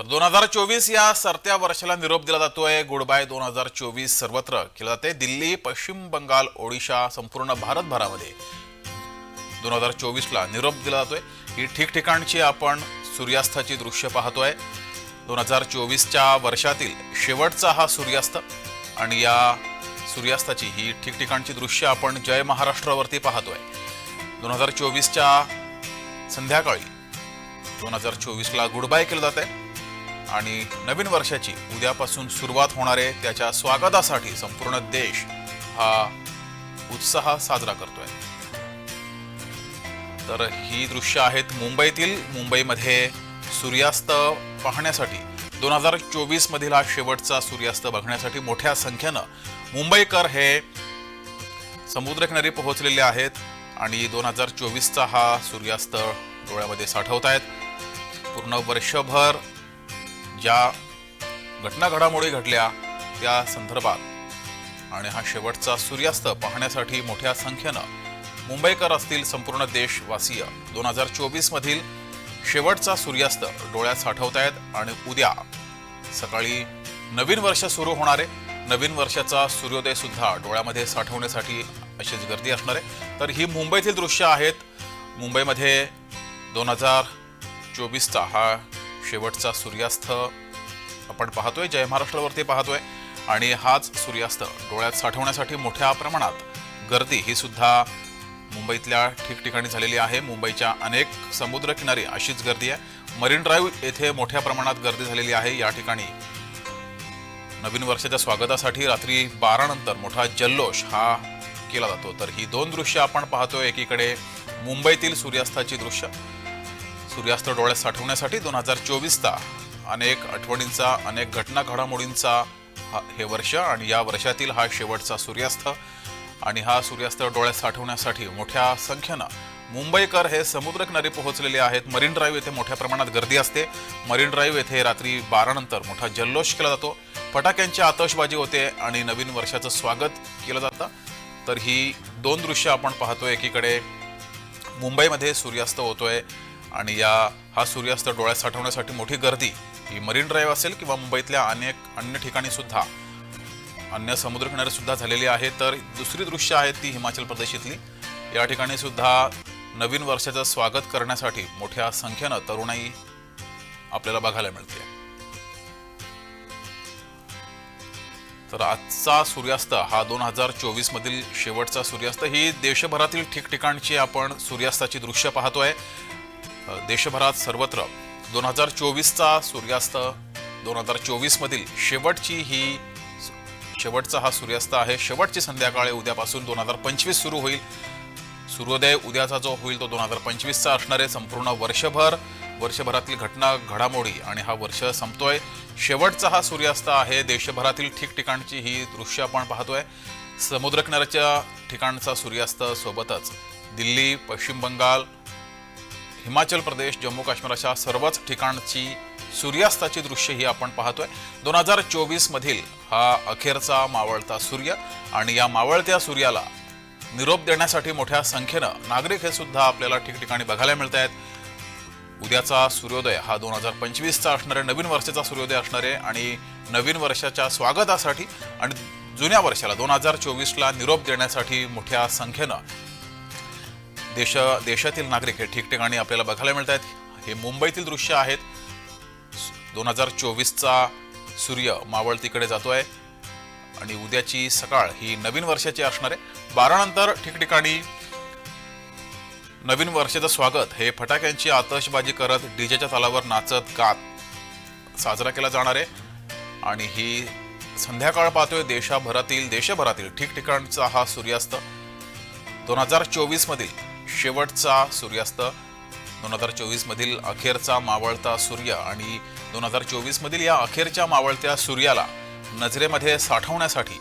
तर दोन हजार चोवीस या सरत्या वर्षाला निरोप दिला जातोय. गुड बाय दोन हजार चोवीस सर्वत्र केलं जाते. दिल्ली पश्चिम बंगाल ओडिशा संपूर्ण भारतभरामध्ये दोन हजार चोवीसला निरोप दिला जातोय. ही ठिकठिकाणची आपण सूर्यास्ताची दृश्य पाहतोय. दोन हजार चोवीसच्या वर्षातील शेवटचा हा सूर्यास्त आणि या सूर्यास्ताची ही ठिकठिकाणची दृश्य आपण जय महाराष्ट्रावरती पाहतोय. दोन हजार चोवीसच्या संध्याकाळी दोन हजार चोवीसला गुड बाय केलं जात आहे आणि नवीन वर्षाची उद्यापासून सुरुवात होणारे त्याच्या स्वागतासाठी संपूर्ण देश हा उत्साह साजरा करतोय. तर ही दृश्य आहेत मुंबईतील. मुंबईमध्ये सूर्यास्त पाहण्यासाठी दोन हजार चोवीस मधील हा शेवटचा सूर्यास्त बघण्यासाठी मोठ्या संख्येनं मुंबईकर हे समुद्रकिनारी पोहोचलेले आहेत आणि दोन हजार चोवीसचा हा सूर्यास्त डोळ्यामध्ये साठवत आहेत. पूर्ण वर्षभर ज्या घटना घडामोडी घडल्या त्या संदर्भात आणि हा शेवटचा सूर्यास्त पाहण्यासाठी मोठ्या संख्येनं मुंबईकर असतील संपूर्ण देशवासीय दोन हजार चोवीस मधील शेवटचा सूर्यास्त डोळ्यात साठवत आहेत आणि उद्या सकाळी नवीन वर्ष सुरू होणार आहे. नवीन वर्षाचा सूर्योदय सुद्धा डोळ्यामध्ये साठवण्यासाठी अशीच गर्दी असणार आहे. तर ही मुंबईतील दृश्य आहेत. मुंबईमध्ये दोन हजार चोवीसचा हा शेवटचा सूर्यास्त आपण पाहतोय जय महाराष्ट्रावरती पाहतोय. आणि हाच सूर्यास्त डोळ्यात साठवण्यासाठी मोठ्या प्रमाणात गर्दी ही सुद्धा मुंबईतल्या ठिकठिकाणी झालेली आहे. मुंबईच्या अनेक समुद्रकिनारी अशीच गर्दी आहे. मरीन ड्राईव्ह येथे मोठ्या प्रमाणात गर्दी झालेली आहे. या ठिकाणी नवीन वर्षाच्या स्वागतासाठी रात्री बारा नंतर मोठा जल्लोष हा केला जातो. तर ही दोन दृश्य आपण पाहतोय. एकीकडे मुंबईतील सूर्यास्ताची दृश्य सूर्यास्त डोळ्यात साठवण्यासाठी दोन हजार चोवीसचा अनेक आठवणींचा अनेक घटना घडामोडींचा हा- हे वर्ष आणि या वर्षातील हा शेवटचा सूर्यास्त. आणि हा सूर्यास्त डोळ्यात साठवण्यासाठी मोठ्या संख्येनं मुंबईकर हे समुद्रकिनारी पोहोचलेले आहेत. मरीन ड्राईव्ह येथे मोठ्या प्रमाणात गर्दी असते. मरीन ड्राईव्ह येथे रात्री बारानंतर मोठा जल्लोष केला जातो. फटाक्यांची आतषबाजी होते आणि नवीन वर्षाचं स्वागत केलं जातं. तर ही दोन दृश्य आपण पाहतोय एकीकडे. मुंबईमध्ये सूर्यास्त होतोय. आणि या हा सूर्यास्त डोळ्यात साठवण्यासाठी मोठी गर्दी. ही मरीन ड्राईव्ह असेल किंवा मुंबईतल्या अनेक अन्य ठिकाणी सुद्धा. अन्य समुद्रकिनारी सुद्धा झालेली आहे. तर दुसरी दृश्य आहेत ती हिमाचल प्रदेशातली. या ठिकाणी सुद्धा नवीन वर्षाचं स्वागत करण्यासाठी मोठ्या संख्येनं तरुणाई आपल्याला बघायला मिळते. तर आजचा सूर्यास्त हा दोन हजार चोवीस मधील शेवटचा सूर्यास्त. ही देशभरातील ठिकठिकाणची आपण सूर्यास्ताची दृश्य पाहतोय. देशभरात सर्वत्र दोन हजार चोवीसचा सूर्यास्त दोन हजार चोवीसमधील शेवटची ही शेवटचा हा सूर्यास्त आहे. शेवटची संध्याकाळ आहे. उद्यापासून दोन हजार पंचवीस सुरू होईल. सूर्योदय उद्याचा जो होईल तो दोन हजार पंचवीसचा असणार आहे. संपूर्ण वर्षभर वर्षभरातील घटना घडामोडी आणि हा वर्ष संपतोय. शेवटचा हा सूर्यास्त आहे. देशभरातील ठिकठिकाणची ही दृश्य आपण पाहतोय. समुद्रकिनाऱ्याच्या ठिकाणचा सूर्यास्त सोबतच दिल्ली पश्चिम बंगाल हिमाचल प्रदेश जम्मू काश्मीर अशा सर्वच ठिकाणची सूर्यास्ताची दृश्य ही आपण पाहतोय. दोन हजार चोवीसमधील हा अखेरचा मावळता सूर्य आणि या मावळत्या सूर्याला निरोप देण्यासाठी मोठ्या संख्येनं नागरिक हे सुद्धा आपल्याला ठिकठिकाणी बघायला मिळत आहेत. उद्याचा सूर्योदय हा दोन हजार पंचवीसचा असणारे नवीन वर्षाचा सूर्योदय असणारे आणि नवीन वर्षाच्या स्वागतासाठी आणि जुन्या वर्षाला दोन हजार चोवीसला निरोप देण्यासाठी मोठ्या संख्येनं देश देशातील नागरिक हे ठिकठिकाणी आपल्याला बघायला मिळत आहेत हे मुंबईतील दृश्य आहेत. दोन हजार चोवीसचा सूर्य मावळतीकडे आहे आणि उद्याची सकाळ ही नवीन वर्षाची असणार आहे. बारानंतर ठिकठिकाणी नवीन वर्षाचं स्वागत. हे फटाक्यांची आतषबाजी करत डीजेच्या तालावर नाचत गात साजरा केला जाणार आहे. आणि ही संध्याकाळ पाहतोय देशाभरातील देशभरातील ठिकठिकाणचा हा सूर्यास्त. दोन हजार चोवीसमधील मधील शेवटचा सूर्यास्त. दोन हजार चोवीसमधील अखेरचा मावळता सूर्य आणि दोन हजार चोवीसमधील या अखेरच्या मावळत्या सूर्याला नजरेमध्ये साठवण्यासाठी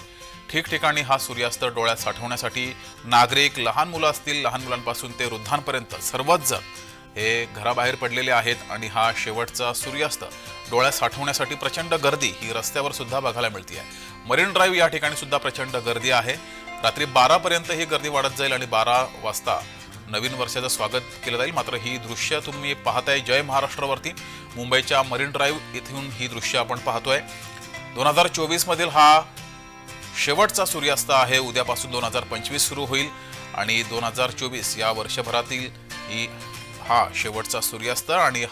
ठिकठिकाणी हा सूर्यास्त डोळ्यात साठवण्यासाठी नागरिक लहान मुलं असतील लहान मुलांपासून ते वृद्धांपर्यंत सर्वच जण हे घराबाहेर पडलेले आहेत आणि हा शेवटचा सूर्यास्त डोळ्यात साठवण्यासाठी प्रचंड गर्दी ही रस्त्यावर सुद्धा बघायला मिळते आहे मरीन ड्राईव्ह या ठिकाणी सुद्धा प्रचंड गर्दी आहे. रात्री बारापर्यंत ही गर्दी वाढत जाईल आणि बारा वाजता नवीन वर्षाचं स्वागत केलं जाईल. मात्र ही दृश्य तुम्ही पाहताय जय महाराष्ट्रावरती. मुंबईच्या मरीन ड्राईव्ह इथून ही दृश्य आपण पाहतोय. दोन हजार चोवीसमधील हा शेवटचा सूर्यास्त आहे. उद्यापासून दोन हजार पंचवीस सुरू होईल आणि दोन हजार चोवीस या वर्षभरातील ही हा शेवटचा सूर्यास्त आणि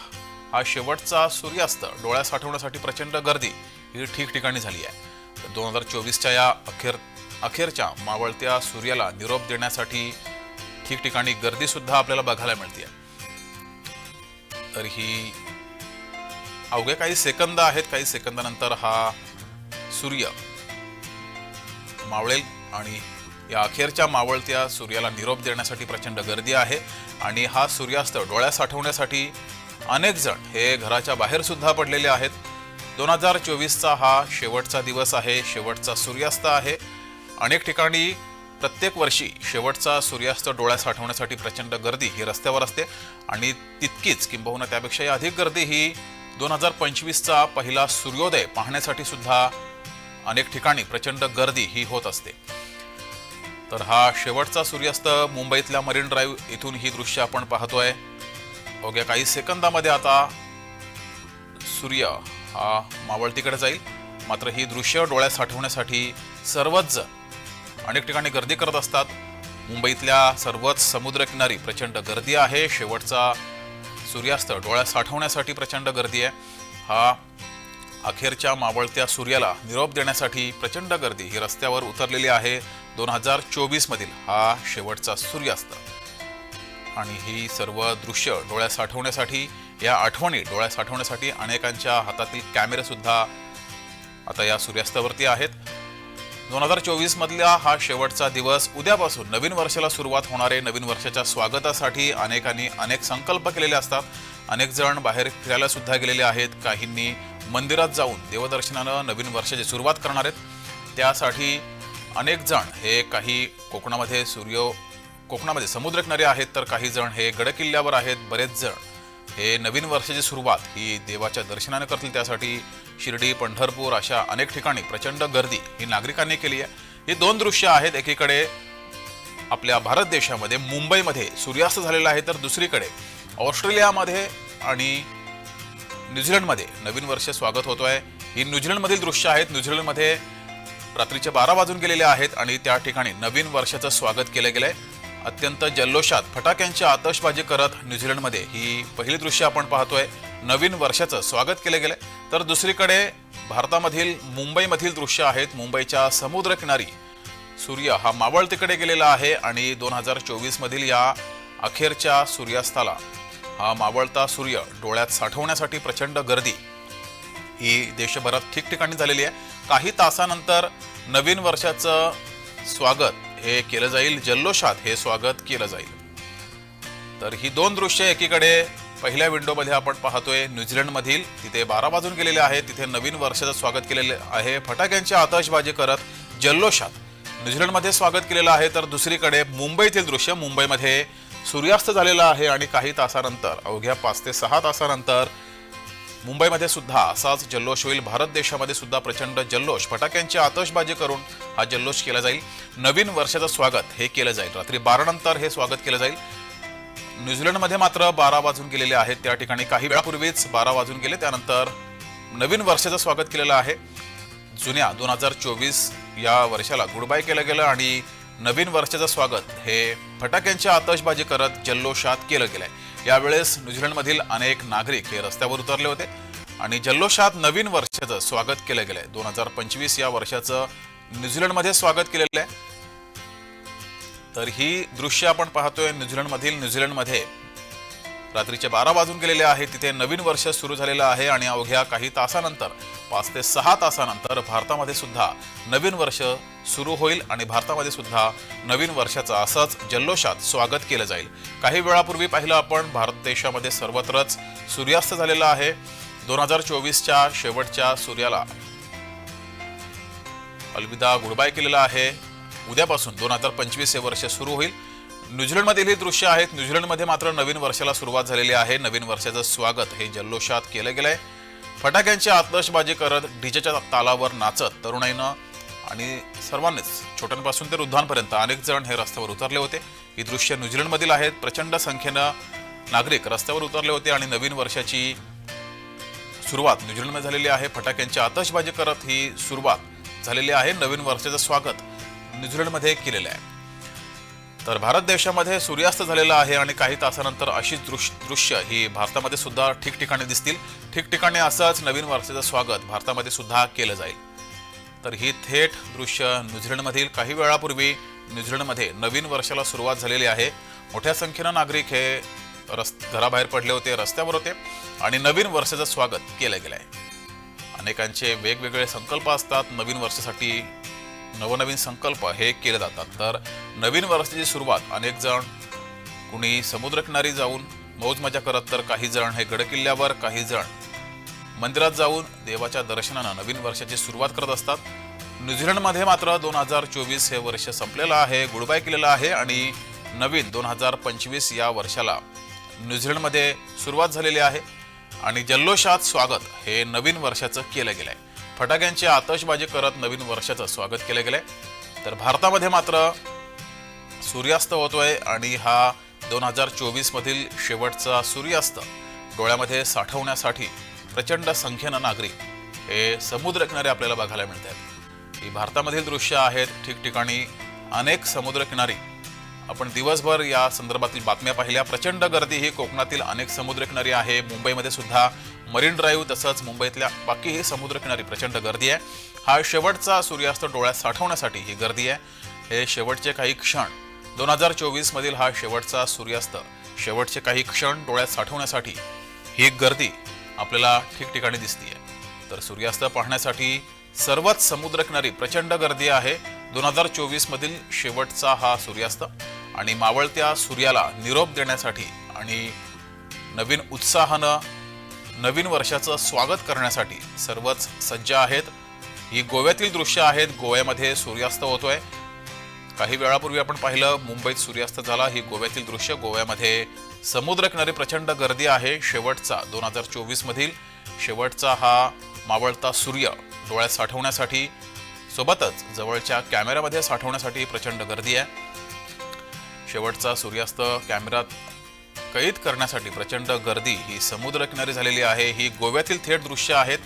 हा शेवटचा सूर्यास्त डोळ्या साठवण्यासाठी प्रचंड गर्दी ही ठिकठिकाणी झाली आहे. दोन हजार चोवीसच्या या अखेर अखेरच्या मावळत्या सूर्याला निरोप देण्यासाठी ठिकठिकाणी गर्दी सुद्धा आपल्याला बघायला मिळते तर ही अवघे काही सेकंद आहेत काही सेकंदानंतर हा सूर्य मावळेल आणि या अखेरच्या मावळत्या सूर्याला निरोप देण्यासाठी प्रचंड गर्दी आहे आणि हा सूर्यास्त डोळ्या साठवण्यासाठी अनेक जण हे घराच्या बाहेर सुद्धा पडलेले आहेत. दोन हजार चोवीसचा हा शेवटचा दिवस आहे शेवटचा सूर्यास्त आहे. अनेक ठिकाणी प्रत्येक वर्षी शेवटचा सूर्यास्त डोळ्यात साठवण्यासाठी प्रचंड गर्दी ही रस्त्यावर असते आणि तितकीच किंबहुना त्यापेक्षाही अधिक गर्दी ही दोन हजार पंचवीसचा पहिला सूर्योदय पाहण्यासाठी सुद्धा अनेक ठिकाणी प्रचंड गर्दी ही होत असते. तर हा शेवटचा सूर्यास्त मुंबईतल्या मरीन ड्राईव्ह इथून ही दृश्य आपण पाहतोय. अवघ्या काही सेकंदामध्ये आता सूर्य हा मावळतीकडे जाईल. मात्र ही दृश्य डोळ्यात साठवण्यासाठी सर्वच अनेक ठिकाणी गर्दी करत असतात. मुंबईतल्या सर्वच समुद्रकिनारी प्रचंड गर्दी आहे. शेवटचा सूर्यास्त डोळ्यात साठवण्यासाठी प्रचंड गर्दी आहे. हा अखेरच्या मावळत्या सूर्याला निरोप देण्यासाठी प्रचंड गर्दी. ही रस्त्यावर उतरलेली आहे. दोन हजार चोवीसमधील हा शेवटचा सूर्यास्त. आणि ही सर्व दृश्य डोळ्या साठवण्यासाठी या आठवणी डोळ्या साठवण्यासाठी अनेकांच्या हातातील कॅमेरेसुद्धा आता या सूर्यास्तावरती आहेत. दोन हजार चोवीस मधला हा शेवटचा दिवस उद्यापासून नवीन वर्षाला सुरुवात होणारे नवीन वर्षाच्या स्वागतासाठी अनेकांनी अनेक संकल्प केलेले असतात. अनेक जण बाहेर फिरायला सुद्धा गेलेले आहेत. काहींनी मंदिरात जाऊन देवदर्शनानं नवीन वर्षाची सुरुवात करणार आहेत. त्यासाठी अनेक जण हे काही कोकणामध्ये सूर्य कोकणामध्ये समुद्रकिनारे आहेत तर काही जण हे गडकिल्ल्यावर आहेत. बरेच जण हे नवीन वर्षाची सुरुवात ही देवाच्या दर्शनाने करतील त्यासाठी शिर्डी पंढरपूर अशा अनेक ठिकाणी प्रचंड गर्दी ही नागरिकांनी केली आहे. ही दोन दृश्य आहेत. एकीकडे आपल्या भारत देशामध्ये मुंबईमध्ये सूर्यास्त झालेला आहे तर दुसरीकडे ऑस्ट्रेलियामध्ये आणि न्यूझीलंडमध्ये नवीन वर्ष स्वागत होतो आहे ही न्यूझीलंडमधील दृश्य आहेत. न्यूझीलंडमध्ये रात्रीचे बारा वाजून गेलेले आहेत आणि त्या ठिकाणी नवीन वर्षाचं स्वागत केलं गेलं आहे अत्यंत जल्लोषात फटाक्यांची आतषबाजी करत न्यूझीलंडमध्ये. ही पहिली दृश्य आपण पाहतोय. नवीन वर्षाचं स्वागत केलं गेलं तर दुसरीकडे भारतामधील मुंबईमधील दृश्य आहेत. मुंबईच्या समुद्रकिनारी सूर्य हा मावळ तिकडे गेलेला आहे आणि दोन हजार चोवीसमधील या अखेरच्या सूर्यास्ताला हा मावळता सूर्य डोळ्यात साठवण्यासाठी प्रचंड गर्दी. ही देशभरात ठिकठिकाणी झालेली आहे. काही तासानंतर नवीन वर्षाचं स्वागत हे केलं जाईल जल्लोषात हे स्वागत केलं जाईल. तर ही दोन दृश्य एकीकडे पहिल्या विंडोमध्ये आपण पाहतोय न्यूझीलंडमधील तिथे बारा वाजून गेलेले आहे तिथे नवीन वर्षाचं स्वागत केलेले आहे. फटाक्यांची आतषबाजी करत जल्लोषात न्यूझीलंडमध्ये स्वागत केलेलं आहे. तर दुसरीकडे मुंबईतील दृश्य मुंबईमध्ये सूर्यास्त झालेला आहे आणि काही तासानंतर अवघ्या पाच ते सहा तासानंतर मुंबईमध्ये सुद्धा असाच जल्लोष होईल. भारत देशामध्ये सुद्धा प्रचंड जल्लोष. फटाक्यांची आतषबाजी करून हा जल्लोष केला जाईल. नवीन वर्षाचं स्वागत हे केलं जाईल. रात्री बारानंतर हे स्वागत केलं जाईल. न्यूझीलंडमध्ये मात्र बारा वाजून गेलेले आहेत. त्या ठिकाणी काही वेळापूर्वीच बारा वाजून गेले. त्यानंतर नवीन वर्षाचं स्वागत केलेलं आहे. जुन्या दोन हजार चोवीस या वर्षाला गुडबाय केलं गेलं आणि नवीन वर्षाचं स्वागत हे फटाक्यांची आतषबाजी करत जल्लोषात केलं गेलंय. यावेळेस न्यूझीलंडमधील अनेक नागरिक हे रस्त्यावर उतरले होते आणि जल्लोषात नवीन वर्षाचं स्वागत केलं गेलंय. दोन हजार पंचवीस या वर्षाचं न्यूझीलंडमध्ये स्वागत केलेलं आहे. तर ही दृश्य आपण पाहतोय न्यूझीलंडमधील न्यूझीलंडमध्ये. रात्रीचे बारा वाजून गेलेले आहे. तिथे नवीन वर्ष सुरू झालेलं आहे आणि अवघ्या काही तासानंतर पाच ते सहा तासानंतर भारतामध्ये सुद्धा नवीन वर्ष सुरू होईल आणि भारतामध्ये सुद्धा नवीन वर्षाचं असंच जल्लोषात स्वागत केलं जाईल. काही वेळापूर्वी पाहिलं आपण भारत देशामध्ये सर्वत्रच सूर्यास्त झालेला आहे. दोन हजार चोवीसच्या शेवटच्या सूर्याला अलविदा गुडबाय केलेला आहे. उद्यापासून दोन हजार पंचवीस हे वर्ष सुरू होईल. न्यूझीलंडमधील हे दृश्य आहेत. न्यूझीलंडमध्ये मात्र नवीन वर्षाला सुरुवात झालेली आहे. नवीन वर्षाचं स्वागत हे जल्लोषात केलं गेलंय. फटाक्यांची आतषबाजी करत डीजेच्या तालावर नाचत तरुणाईनं आणि सर्वांनीच छोट्यांपासून ते वृद्धांपर्यंत अनेक जण हे रस्त्यावर उतरले होते. ही दृश्य न्यूझीलंडमधील आहेत. प्रचंड संख्येनं नागरिक रस्त्यावर उतरले होते आणि नवीन वर्षाची सुरुवात न्यूझीलंडमध्ये झालेली आहे. फटाक्यांची आतषबाजी करत ही सुरुवात झालेली आहे. नवीन वर्षाचं स्वागत न्यूझीलंडमध्ये केलेलं आहे. तर भारत देशामध्ये सूर्यास्त झालेला आहे आणि काही तासानंतर अशीच दृश्य दृश्य ही भारतामध्ये सुद्धा ठिकठिकाणी दिसतील. ठिकठिकाणी असंच नवीन वर्षाचं स्वागत भारतामध्ये सुद्धा केलं जाईल. तर ही थेट दृश्य न्यूझीलंडमधील काही वेळापूर्वी न्यूझीलंडमध्ये नवीन वर्षाला सुरुवात झालेली आहे. मोठ्या संख्येनं नागरिक हे रस् घराबाहेर पडले होते रस्त्यावर होते आणि नवीन वर्षाचं स्वागत केलं गेलं आहे अनेकांचे वेगवेगळे संकल्प असतात नवीन वर्षासाठी नवनवीन संकल्प हे केले जातात. तर नवीन वर्षाची सुरुवात अनेक जण कुणी समुद्रकिनारी जाऊन मौज मजा करत तर काही जण हे गडकिल्ल्यावर काही जण मंदिरात जाऊन देवाच्या दर्शनानं नवीन वर्षाची सुरुवात करत असतात. न्यूझीलंडमध्ये मात्र दोन हजार चोवीस हे वर्ष संपलेलं आहे गुडबाय केलेलं आहे आणि नवीन दोन हजार पंचवीस या वर्षाला न्यूझीलंडमध्ये सुरुवात झालेली आहे. आणि जल्लोषात स्वागत हे नवीन वर्षाचं केलं गेलं आहे फटाक्यांची आतषबाजी करत नवीन वर्षाचं स्वागत केलं गेलंय. तर भारतामध्ये मात्र सूर्यास्त होतोय आणि हा दोन हजार चोवीस मधील शेवटचा सूर्यास्त डोळ्यामध्ये साठवण्यासाठी प्रचंड संख्येनं नागरिक हे समुद्रकिनारे आपल्याला बघायला मिळत आहेत ही भारतामधील दृश्य आहेत. ठिकठिकाणी अनेक समुद्रकिनारी आपण दिवसभर या संदर्भातील बातम्या पाहिल्या. प्रचंड गर्दी ही कोकणातील अनेक समुद्रकिनारी आहे. मुंबईमध्ये सुद्धा मरीन ड्राईव्ह तसंच मुंबईतल्या बाकीही समुद्रकिनारी प्रचंड गर्दी आहे. हा शेवटचा सूर्यास्त डोळ्यात साठवण्यासाठी ही गर्दी आहे. हे शेवटचे काही क्षण. दोन हजार चोवीसमधील हा शेवटचा सूर्यास्त शेवटचे काही क्षण डोळ्यात साठवण्यासाठी ही गर्दी आपल्याला ठिकठिकाणी दिसतीये. तर सूर्यास्त पाहण्यासाठी सर्वच समुद्रकिनारी प्रचंड गर्दी आहे. दोन हजार चोवीसमधील शेवटचा हा सूर्यास्त. आणि मावळत्या सूर्याला निरोप देण्यासाठी आणि नवीन उत्साहानं नवीन वर्षाचं स्वागत करण्यासाठी सर्वच सज्ज आहेत. ही गोव्यातील दृश्य आहेत. गोव्यामध्ये सूर्यास्त होतोय. काही वेळापूर्वी आपण पाहिलं मुंबईत सूर्यास्त झाला. ही गोव्यातील दृश्य गोव्यामध्ये समुद्रकिनारी प्रचंड गर्दी आहे. शेवटचा दोन हजार चोवीस मधील शेवटचा हा मावळता सूर्य डोळ्यात साठवण्यासाठी सोबतच जवळच्या कॅमेऱ्यामध्ये साठवण्यासाठी प्रचंड गर्दी आहे. शेवटचा सूर्यास्त कॅमेरात कैद करण्यासाठी प्रचंड गर्दी. ही समुद्रकिनारी झालेली आहे. ही गोव्यातील थेट दृश्य आहेत.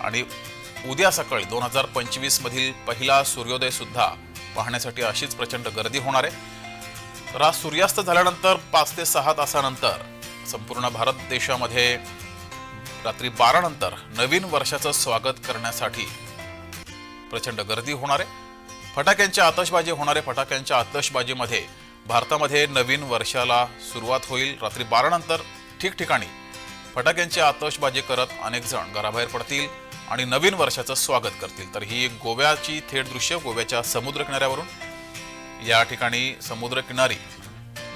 आणि उद्या सकाळी दोन हजार पंचवीस मधील पहिला सूर्योदय सुद्धा पाहण्यासाठी अशीच प्रचंड गर्दी होणार आहे. तर आज सूर्यास्त झाल्यानंतर पाच ते सहा तासानंतर संपूर्ण भारत देशामध्ये रात्री बारा नंतर नवीन वर्षाचं स्वागत करण्यासाठी प्रचंड गर्दी होणार आहे. फटाक्यांची आतषबाजी होणार आहे. फटाक्यांच्या आतषबाजीमध्ये भारतामध्ये नवीन वर्षाला सुरुवात होईल. रात्री बारानंतर ठिकठिकाणी फटाक्यांची आतषबाजी करत अनेक जण घराबाहेर पडतील आणि नवीन वर्षाचं स्वागत करतील. तर ही गोव्याची थेट दृश्य गोव्याच्या समुद्र किनाऱ्यावरून. या ठिकाणी समुद्रकिनारी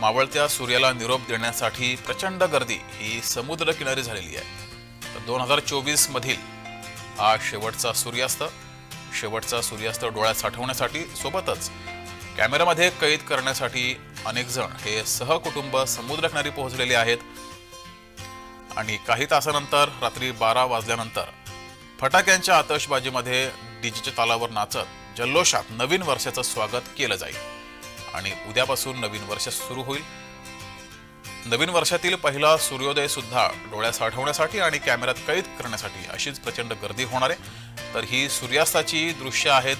मावळत्या सूर्याला निरोप देण्यासाठी प्रचंड गर्दी ही समुद्रकिनारी झालेली आहे. तर दोन हजार चोवीस मधील हा शेवटचा सूर्यास्त. शेवटचा सूर्यास्त डोळ्यात साठवण्यासाठी सोबतच कॅमेऱ्यामध्ये कैद करण्यासाठी अनेक जण हे सहकुटुंब समुद्रकिनारी पोहोचलेले आहेत. आणि काही तासानंतर रात्री बारा वाजल्यानंतर फटाक्यांच्या आतषबाजीमध्ये डीजेच्या तालावर नाचत जल्लोषात नवीन वर्षाचं स्वागत केलं जाईल. आणि उद्यापासून नवीन वर्ष सुरू होईल. नवीन वर्षातील पहिला सूर्योदय सुद्धा डोळ्यात साठवण्यासाठी आणि कॅमेऱ्यात कैद करण्यासाठी अशीच प्रचंड गर्दी होणार आहे. तर ही सूर्यास्ताची दृश्य आहेत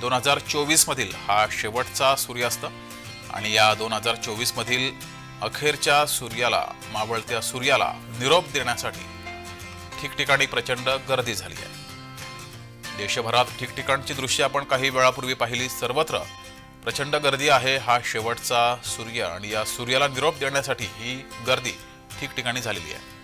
दोन हजार चोवीसमधील हा शेवटचा सूर्यास्त आणि या दोन हजार चोवीसमधील अखेरच्या सूर्याला मावळत्या सूर्याला निरोप देण्यासाठी ठिकठिकाणी प्रचंड गर्दी झाली आहे. देशभरात ठिकठिकाणची दृश्य आपण काही वेळापूर्वी पाहिली सर्वत्र प्रचंड गर्दी आहे. हा शेवटचा सूर्य आणि या सूर्याला निरोप देण्यासाठी ही गर्दी ठिकठिकाणी झालेली आहे.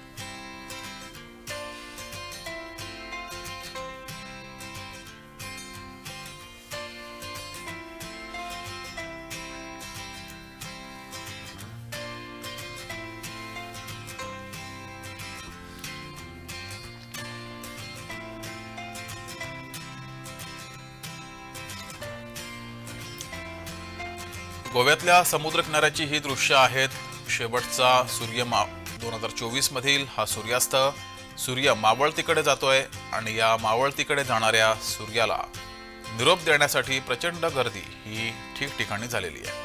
गोव्यातल्या समुद्रकिनाऱ्याची ही दृश्य आहेत. शेवटचा सूर्य मा दोन हजार चोवीस मधील हा सूर्यास्त सूर्य मावळतीकडे जातोय आणि या मावळतीकडे जाणाऱ्या सूर्याला निरोप देण्यासाठी प्रचंड गर्दी ही ठिकठिकाणी झालेली आहे.